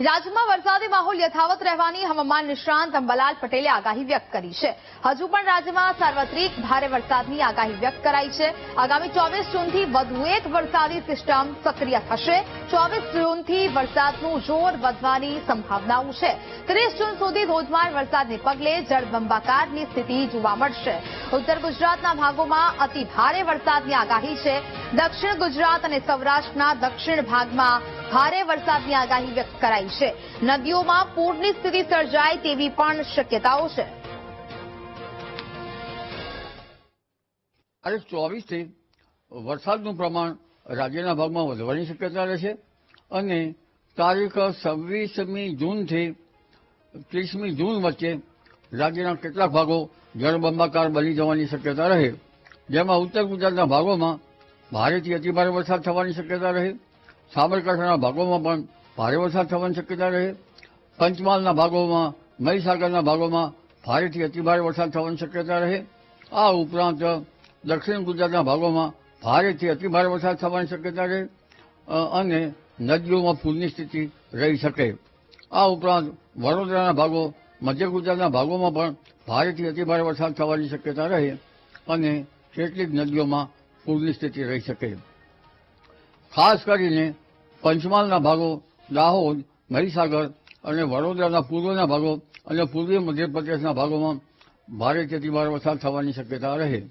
રાજ્યમાં વરસાદી માહોલ યથાવત રહેવાની હવામાન નિષ્ણાંત અંબાલાલ પટેલે આગાહી વ્યક્ત કરી છે. હજુ પણ રાજ્યમાં સાર્વત્રિક ભારે વરસાદની આગાહી વ્યક્ત કરાઈ છે. આગામી ચોવીસ જૂનથી વધુ એક વરસાદી સિસ્ટમ સક્રિય થશે. ચોવીસ જૂનથી વરસાદનું જોર વધવાની સંભાવનાઓ છે. ત્રીસ જૂન સુધી ધોધમાર વરસાદને પગલે જળબંબાકારની સ્થિતિ જોવા મળશે. ઉત્તર ગુજરાતના ભાગોમાં અતિ ભારે વરસાદની આગાહી છે. દક્ષિણ ગુજરાત અને સૌરાષ્ટ્રના દક્ષિણ ભાગમાં ભારે વરસાદની આગાહી વ્યક્ત કરાઈ છે. નદીઓમાં પૂરની સ્થિતિ સર્જાય તેવી પણ શક્યતાઓ છે. આજે ચોવીસથી વરસાદનું પ્રમાણ રાજ્યના ભાગમાં વધવાની શક્યતા રહેશે અને તારીખ છવ્વીસમી જૂનથી ત્રીસમી જૂન વચ્ચે રાજ્યના કેટલાક ભાગો જળબંબાકાર બની જવાની શક્યતા રહે. જેમાં ઉત્તર ગુજરાતના ભાગોમાં ભારેથી અતિભારે વરસાદ થવાની શક્યતા રહે. સાબરકાંઠાના ભાગોમાં પણ ભારે વરસાદ થવાની શક્યતા રહે. પંચમહાલના ભાગોમાં, મહીસાગરના ભાગોમાં ભારેથી અતિભારે વરસાદ થવાની શક્યતા રહે. આ ઉપરાંત દક્ષિણ ગુજરાતના ભાગોમાં ભારેથી અતિભારે વરસાદ થવાની શક્યતા રહે અને નદીઓમાં પૂરની સ્થિતિ રહી શકે. આ ઉપરાંત વડોદરાના ભાગો મધ્ય ગુજરાતના ભાગોમાં પણ ભારેથી અતિભારે વરસાદ થવાની શક્યતા રહે અને કેટલીક નદીઓમાં પૂરની સ્થિતિ રહી શકે. ખાસ કરીને પંચમહાલના ભાગો, દાહોદ, મહીસાગર અને વડોદરાના પૂર્વના ભાગો અને પૂર્વીય મધ્યપ્રદેશના ભાગોમાં ભારેથી અતિભારે વરસાદ થવાની શક્યતા રહે.